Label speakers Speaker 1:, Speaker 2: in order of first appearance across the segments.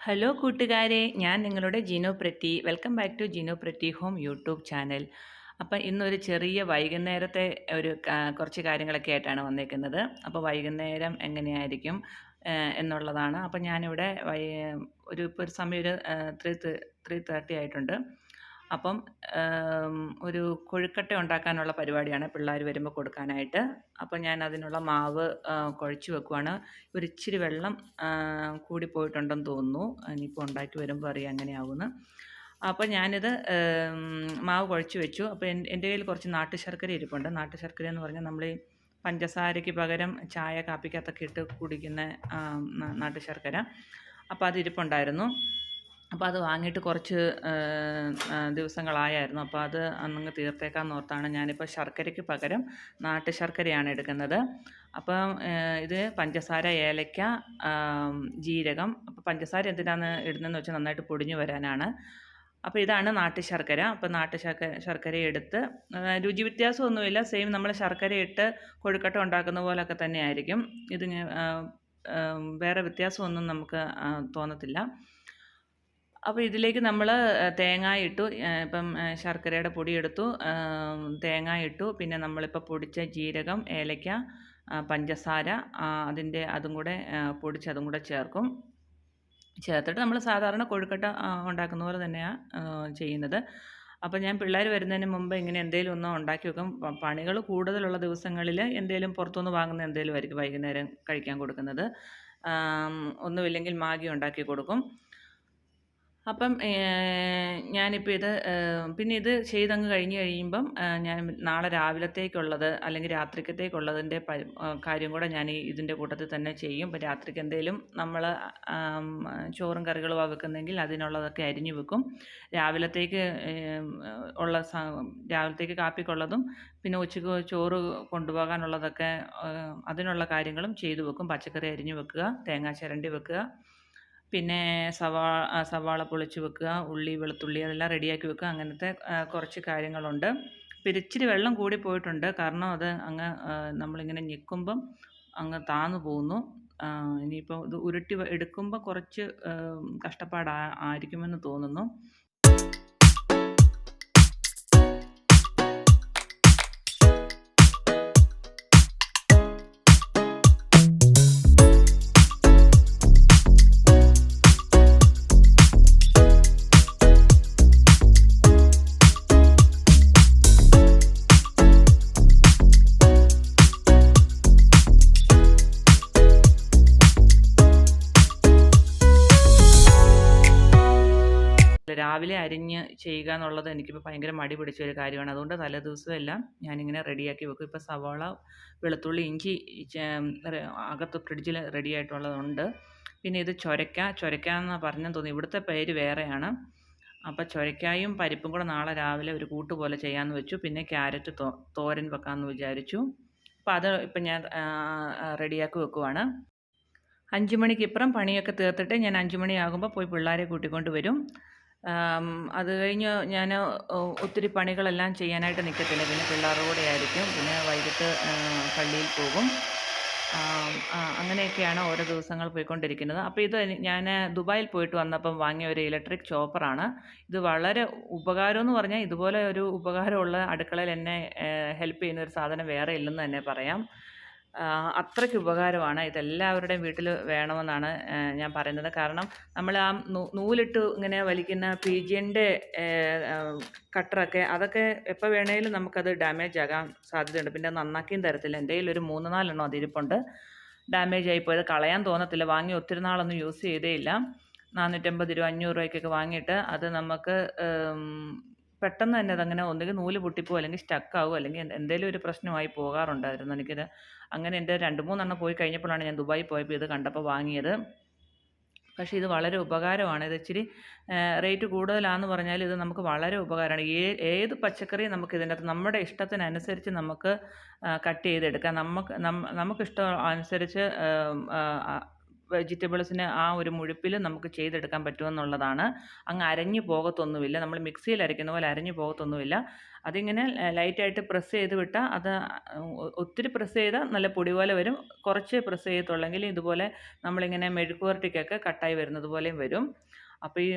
Speaker 1: Hello കൂട്ടുകാരെ ഞാൻ നിങ്ങളുടെ Jino Pretty welcome back to Jino Pretty home YouTube channel. അപ്പം ഇന്നൊരു ചെറിയ വൈകുന്നേരത്തെ ഒരു കുറച്ച് കാര്യങ്ങളൊക്കെ ആയിട്ടാണ് വന്നേക്കുന്നത്. അപ്പോൾ വൈകുന്നേരം എങ്ങനെയായിരിക്കും എന്നുള്ളതാണ്. അപ്പം ഞാനിവിടെ ഒരു ഇപ്പോൾ ഒരു സമയം ഒരു ത്രീ ത്രീ തേർട്ടി ആയിട്ടുണ്ട്. അപ്പം ഒരു കൊഴുക്കട്ട ഉണ്ടാക്കാനുള്ള പരിപാടിയാണ് പിള്ളേർ വരുമ്പോൾ കൊടുക്കാനായിട്ട്. അപ്പം ഞാൻ അതിനുള്ള മാവ് കുഴച്ച് വെക്കുവാണ്. ഒരു ഇച്ചിരി വെള്ളം കൂടിപ്പോയിട്ടുണ്ടെന്ന് തോന്നുന്നു. ഇനിയിപ്പോൾ ഉണ്ടാക്കി വരുമ്പോൾ അറിയാം അങ്ങനെയാവുമെന്ന് അപ്പോൾ ഞാനിത് മാവ് കുഴച്ച് വെച്ചു. അപ്പോൾ എൻ- എന്റെ കയ്യിൽ കുറച്ച് നാട്ടു ശർക്കര ഇരിപ്പുണ്ട്. നാട്ടു ശർക്കര എന്ന് പറഞ്ഞാൽ നമ്മൾ ഈ പഞ്ചസാരയ്ക്ക് പകരം ചായ കാപ്പിക്കകത്തൊക്കെ ഇട്ട് കുടിക്കുന്ന നാട്ടു ശർക്കര. അപ്പോൾ അത് ഇരിപ്പുണ്ടായിരുന്നു. അപ്പോൾ അത് വാങ്ങിയിട്ട് കുറച്ച് ദിവസങ്ങളായായിരുന്നു. അപ്പോൾ അത് അന്നങ്ങ് തീർത്തേക്കാന്ന് ഓർത്താണ് ഞാനിപ്പോൾ ശർക്കരയ്ക്ക് പകരം നാട്ടു ശർക്കരയാണ് എടുക്കുന്നത്. അപ്പം ഇത് പഞ്ചസാര ഏലയ്ക്ക ജീരകം. അപ്പോൾ പഞ്ചസാര എന്തിനാണ് ഇടുന്നതെന്ന് വെച്ചാൽ നന്നായിട്ട് പൊടിഞ്ഞു വരാനാണ്. അപ്പോൾ ഇതാണ് നാട്ടു ശർക്കര. അപ്പോൾ നാട്ടു ശർക്കര ശർക്കര എടുത്ത് രുചി വ്യത്യാസമൊന്നുമില്ല. സെയിം നമ്മൾ ശർക്കര ഇട്ട് കൊഴുക്കട്ട ഉണ്ടാക്കുന്ന പോലൊക്കെ തന്നെ ആയിരിക്കും ഇത് വേറെ വ്യത്യാസമൊന്നും നമുക്ക് തോന്നത്തില്ല. അപ്പോൾ ഇതിലേക്ക് നമ്മൾ തേങ്ങ ഇട്ടു ഇപ്പം ശർക്കരയുടെ പൊടി എടുത്തു തേങ്ങ ഇട്ടു പിന്നെ നമ്മളിപ്പോൾ പൊടിച്ച ജീരകം ഏലക്ക പഞ്ചസാര അതിന്റെ അതും കൂടെ പൊടിച്ച് അതും കൂടെ ചേർക്കും. ചേർത്തിട്ട് നമ്മൾ സാധാരണ കൊഴുക്കട്ട ഉണ്ടാക്കുന്ന പോലെ തന്നെയാണ് ചെയ്യുന്നത്. അപ്പോൾ ഞാൻ പിള്ളേർ വരുന്നതിന് മുമ്പ് ഇങ്ങനെ എന്തെങ്കിലും ഒന്ന് ഉണ്ടാക്കി വെക്കും. പണികൾ കൂടുതലുള്ള ദിവസങ്ങളിൽ എന്തെങ്കിലും പുറത്തുനിന്ന് വാങ്ങുന്ന എന്തെങ്കിലും ആയിരിക്കും വൈകുന്നേരം കഴിക്കാൻ കൊടുക്കുന്നത്. ഒന്നുമില്ലെങ്കിൽ മാഗി ഉണ്ടാക്കി കൊടുക്കും. അപ്പം ഞാനിപ്പോൾ ഇത് പിന്നെ ഇത് ചെയ്തങ്ങ് കഴിഞ്ഞ് കഴിയുമ്പം ഞാൻ നാളെ രാവിലത്തേക്കുള്ളത് അല്ലെങ്കിൽ രാത്രിക്കത്തേക്കുള്ളതിന്റെ കാര്യം കൂടെ ഞാൻ ഇതിന്റെ കൂട്ടത്തിൽ തന്നെ ചെയ്യും. ഇപ്പം രാത്രിക്ക് എന്തെങ്കിലും നമ്മൾ ചോറും കറികളും വെക്കുന്നെങ്കിൽ അതിനുള്ളതൊക്കെ അരിഞ്ഞു വെക്കും. രാവിലത്തേക്ക് ഉള്ള രാവിലത്തേക്ക് കാപ്പിക്കുള്ളതും പിന്നെ ഉച്ചയ്ക്ക് ചോറ് കൊണ്ടുപോകാനുള്ളതൊക്കെ അതിനുള്ള കാര്യങ്ങളും ചെയ്തു വെക്കും. പച്ചക്കറി അരിഞ്ഞു വെക്കുക തേങ്ങ ചിരണ്ടി വെക്കുക. പിന്നെ സവാ സവാള പൊളിച്ച് വെക്കുക ഉള്ളി വെളുത്തുള്ളി അതെല്ലാം റെഡിയാക്കി വെക്കുക. അങ്ങനത്തെ കുറച്ച് കാര്യങ്ങളുണ്ട്. പിന്നെ ഇച്ചിരി വെള്ളം കൂടി പോയിട്ടുണ്ട്. കാരണം അത് അങ്ങ് നമ്മളിങ്ങനെ ഞെക്കുമ്പം അങ്ങ് താന്നു പോകുന്നു. ഇനിയിപ്പോൾ ഇത് ഉരുട്ടി എടുക്കുമ്പോൾ കുറച്ച് കഷ്ടപ്പാടായിരിക്കുമെന്ന് തോന്നുന്നു. രാവിലെ അരിഞ്ഞ് ചെയ്യുക എന്നുള്ളത് എനിക്കിപ്പോൾ ഭയങ്കര മടി പിടിച്ച ഒരു കാര്യമാണ്. അതുകൊണ്ട് തലേദിവസം എല്ലാം ഞാനിങ്ങനെ റെഡിയാക്കി വെക്കും. ഇപ്പോൾ സവാള വെളുത്തുള്ളി ഇഞ്ചി അകത്ത് ഫ്രിഡ്ജിൽ റെഡി ആയിട്ടുള്ളതുണ്ട് പിന്നെ ഇത് ചൊരക്ക ചൊരക്ക എന്ന് പറഞ്ഞെന്ന് തോന്നി ഇവിടുത്തെ പേര് വേറെയാണ്. അപ്പോൾ ചൊരക്കായും പരിപ്പും കൂടെ നാളെ രാവിലെ ഒരു കൂട്ട് പോലെ ചെയ്യാമെന്ന് വെച്ചു. പിന്നെ ക്യാരറ്റ് തോരൻ വെക്കാമെന്ന് വിചാരിച്ചു. അപ്പോൾ അത് ഇപ്പം ഞാൻ റെഡിയാക്കി വെക്കുവാണ്. അഞ്ച് മണിക്ക് ഇപ്പുറം പണിയൊക്കെ തീർത്തിട്ട് ഞാൻ അഞ്ച് മണിയാകുമ്പോൾ പോയി പിള്ളേരെ കൂട്ടിക്കൊണ്ട് വരും. അത് കഴിഞ്ഞ് ഞാൻ ഒത്തിരി പണികളെല്ലാം ചെയ്യാനായിട്ട് നിൽക്കത്തില്ല പിന്നെ പിള്ളേരുടെ കൂടെ ആയിരിക്കും. പിന്നെ വൈകിട്ട് പള്ളിയിൽ പോകും. അങ്ങനെയൊക്കെയാണ് ഓരോ ദിവസങ്ങൾ പോയിക്കൊണ്ടിരിക്കുന്നത്. അപ്പോൾ ഇത് ഞാൻ ദുബായിൽ പോയിട്ട് വന്നപ്പം വാങ്ങിയ ഒരു ഇലക്ട്രിക് ചോപ്പറാണ്. ഇത് വളരെ ഉപകാരം എന്ന് പറഞ്ഞാൽ ഇതുപോലെ ഒരു ഉപകാരമുള്ള അടുക്കളയിൽ എന്നെ ഹെൽപ്പ് ചെയ്യുന്ന ഒരു സാധനം വേറെ ഇല്ലെന്ന് തന്നെ പറയാം. അത്രയ്ക്ക് ഉപകാരമാണ്. ഇതെല്ലാവരുടെയും വീട്ടിൽ വേണമെന്നാണ് ഞാൻ പറയുന്നത്. കാരണം നമ്മൾ ആ നൂലിട്ട് ഇങ്ങനെ വലിക്കുന്ന പീജിയന്റെ കട്ടറൊക്കെ അതൊക്കെ എപ്പോൾ വേണേലും നമുക്കത് ഡാമേജ് ആകാൻ സാധ്യതയുണ്ട്. പിന്നെ നന്നാക്കിയും തരത്തില്ല. എന്റെ ഒരു മൂന്ന് നാലെണ്ണം അതിരിപ്പുണ്ട്. ഡാമേജ് ആയിപ്പോയത്. കളയാൻ തോന്നത്തില്ല. വാങ്ങി ഒത്തിരി നാളൊന്നും യൂസ് ചെയ്തേ ഇല്ല. നാനൂറ്റമ്പത് രൂപ അഞ്ഞൂറ് രൂപയ്ക്കൊക്കെ വാങ്ങിയിട്ട് അത് നമുക്ക് പെട്ടെന്ന് തന്നെ അതങ്ങനെ ഒന്നുകിൽ നൂൽ പൊട്ടിപ്പോ അല്ലെങ്കിൽ സ്റ്റക്ക് ആവുക അല്ലെങ്കിൽ എന്തെങ്കിലും ഒരു പ്രശ്നമായി പോകാറുണ്ടായിരുന്നു. എനിക്കിത് അങ്ങനെ എന്റെ രണ്ട് മൂന്നെണ്ണം പോയി കഴിഞ്ഞപ്പോഴാണ് ഞാൻ ദുബായി പോയപ്പോൾ ഇത് കണ്ടപ്പോൾ വാങ്ങിയത്. പക്ഷേ ഇത് വളരെ ഉപകാരമാണ്. ഇത് ഇച്ചിരി റേറ്റ് കൂടുതലാണെന്ന് പറഞ്ഞാൽ ഇത് നമുക്ക് വളരെ ഉപകാരമാണ്. ഏ ഏത് പച്ചക്കറി നമുക്ക് ഇതിന്റെ അകത്ത് നമ്മുടെ ഇഷ്ടത്തിനനുസരിച്ച് നമുക്ക് കട്ട് ചെയ്തെടുക്കാം. നമുക്ക് നമുക്കിഷ്ടം അനുസരിച്ച് വെജിറ്റബിൾസിന് ആ ഒരു മുഴുപ്പിൽ നമുക്ക് ചെയ്തെടുക്കാൻ പറ്റുമെന്നുള്ളതാണ്. അങ്ങ് അരഞ്ഞു പോകത്തൊന്നുമില്ല. നമ്മൾ മിക്സിയിൽ അരയ്ക്കുന്ന പോലെ അരഞ്ഞു പോകത്തൊന്നുമില്ല. അതിങ്ങനെ ലൈറ്റായിട്ട് പ്രസ് ചെയ്ത് വിട്ടാൽ അത് ഒത്തിരി പ്രസ് ചെയ്താൽ നല്ല പൊടി പോലെ വരും. കുറച്ച് പ്രസ് ചെയ്യത്തുള്ളെങ്കിൽ ഇതുപോലെ നമ്മളിങ്ങനെ മെഴുക്കുവരട്ടിക്കൊക്കെ കട്ടായി വരുന്നത് പോലെയും വരും. അപ്പോൾ ഈ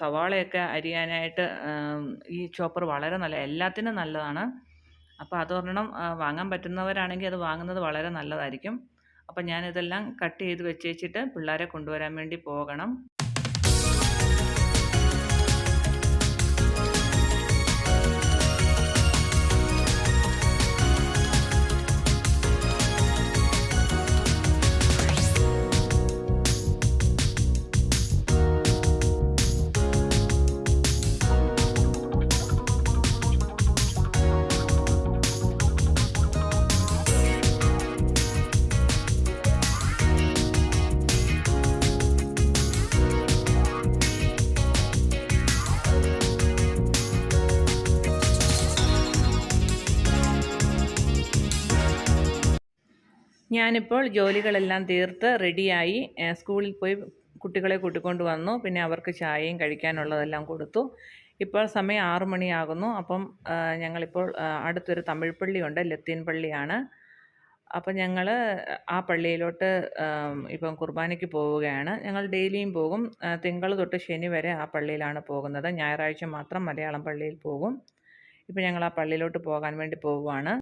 Speaker 1: സവാളയൊക്കെ അരിയാനായിട്ട് ഈ ചോപ്പർ വളരെ നല്ല എല്ലാത്തിനും നല്ലതാണ്. അപ്പോൾ അതൊരെണ്ണം വാങ്ങാൻ പറ്റുന്നവരാണെങ്കിൽ അത് വാങ്ങുന്നത് വളരെ നല്ലതായിരിക്കും. അപ്പം ഞാനിതെല്ലാം കട്ട് ചെയ്ത് വെച്ചേച്ചിട്ട് പിള്ളേരെ കൊണ്ടുവരാൻ വേണ്ടി പോകണം. ഞാനിപ്പോൾ ജോലികളെല്ലാം തീർത്ത് റെഡിയായി സ്കൂളിൽ പോയി കുട്ടികളെ കൂട്ടിക്കൊണ്ട് വന്നു. പിന്നെ അവർക്ക് ചായയും കഴിക്കാനുള്ളതെല്ലാം കൊടുത്തു. ഇപ്പോൾ സമയം ആറു മണിയാകുന്നു. അപ്പം ഞങ്ങളിപ്പോൾ അടുത്തൊരു തമിഴ് പള്ളിയുണ്ട് ലത്തീൻ പള്ളിയാണ്. അപ്പം ഞങ്ങൾ ആ പള്ളിയിലോട്ട് ഇപ്പം കുർബാനയ്ക്ക് പോവുകയാണ്. ഞങ്ങൾ ഡെയിലിയും പോകും. തിങ്കൾ തൊട്ട് ശനി വരെ ആ പള്ളിയിലാണ് പോകുന്നത്. ഞായറാഴ്ച മാത്രം മലയാളം പള്ളിയിൽ പോകും. ഇപ്പം ഞങ്ങൾ ആ പള്ളിയിലോട്ട് പോകാൻ വേണ്ടി പോവുകയാണ്.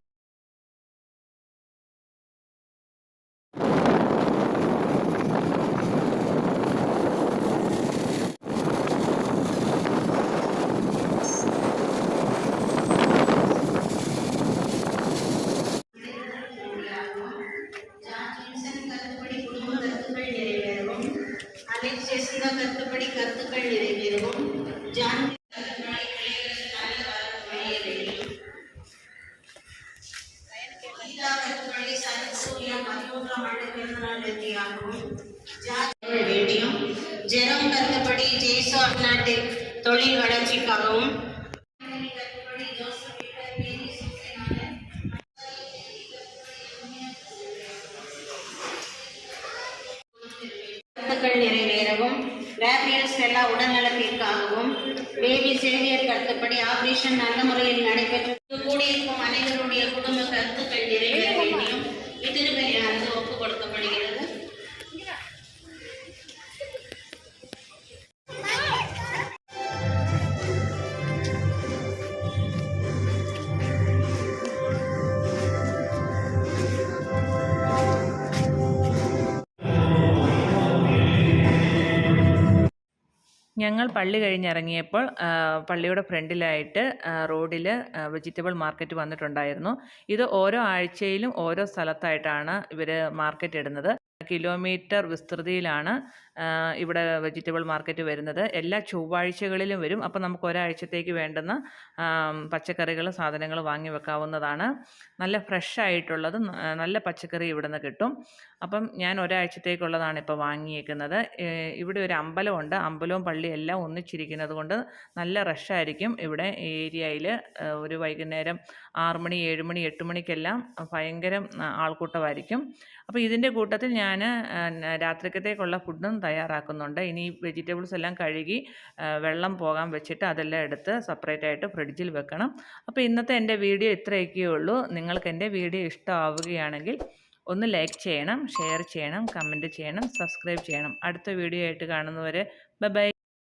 Speaker 2: தமிழ்நாட்டு தொழில் வளர்ச்சிக்காகவும் கருத்துக்கள் நிறைவேறவும் ரேபியல் செல்லா உடல்நலத்திற்காகவும் பேபி சேவியர் கருத்துப்படி ஆபரேஷன் நல்ல முறையில் நடைபெற்று கூடியிருக்கும் அனைவருடைய குடும்ப கருத்துக்கள்
Speaker 1: ഞങ്ങൾ പള്ളി കഴിഞ്ഞിറങ്ങിയപ്പോൾ പള്ളിയുടെ ഫ്രണ്ടിലായിട്ട് റോഡിൽ വെജിറ്റബിൾ മാർക്കറ്റ് വന്നിട്ടുണ്ടായിരുന്നു. ഇത് ഓരോ ആഴ്ചയിലും ഓരോ സ്ഥലത്തായിട്ടാണ് ഇവർ മാർക്കറ്റ് ഇടുന്നത്. കിലോമീറ്റർ വിസ്തൃതിയിലാണ് ഇവിടെ വെജിറ്റബിൾ മാർക്കറ്റ് വരുന്നത്. എല്ലാ ചൊവ്വാഴ്ചകളിലും വരും. അപ്പോൾ നമുക്ക് ഒരാഴ്ചത്തേക്ക് വേണ്ടുന്ന പച്ചക്കറികൾ സാധനങ്ങൾ വാങ്ങി വെക്കാവുന്നതാണ്. നല്ല ഫ്രഷ് ആയിട്ടുള്ളത് നല്ല പച്ചക്കറി ഇവിടെ നിന്ന് കിട്ടും. അപ്പം ഞാൻ ഒരാഴ്ചത്തേക്കുള്ളതാണ് ഇപ്പോൾ വാങ്ങിയേക്കുന്നത്. ഇവിടെ ഒരു അമ്പലമുണ്ട്. അമ്പലവും പള്ളിയും എല്ലാം ഒന്നിച്ചിരിക്കുന്നത് കൊണ്ട് നല്ല റഷായിരിക്കും ഇവിടെ ഏരിയയിൽ ഒരു വൈകുന്നേരം ആറുമണി ഏഴുമണി ഏഴ് മണി എട്ട് മണിക്കെല്ലാം ഭയങ്കര ആൾക്കൂട്ടമായിരിക്കും. അപ്പോൾ ഇതിന്റെ കൂട്ടത്തിൽ ഞാൻ രാത്രിക്കത്തേക്കുള്ള ഫുഡും തയ്യാറാക്കുന്നുണ്ട്. ഇനി വെജിറ്റബിൾസ് എല്ലാം കഴുകി വെള്ളം പോകാൻ വെച്ചിട്ട് അതെല്ലാം എടുത്ത് സെപ്പറേറ്റ് ആയിട്ട് ഫ്രിഡ്ജിൽ വെക്കണം. അപ്പോൾ ഇന്നത്തെ എന്റെ വീഡിയോ ഇത്രയൊക്കെയേ ഉള്ളൂ. നിങ്ങൾക്ക് എന്റെ വീഡിയോ ഇഷ്ടമാവുകയാണെങ്കിൽ ഒന്ന് ലൈക്ക് ചെയ്യണം ഷെയർ ചെയ്യണം കമന്റ് ചെയ്യണം സബ്സ്ക്രൈബ് ചെയ്യണം. അടുത്ത വീഡിയോ ആയിട്ട് കാണുന്നവരെ ബൈ.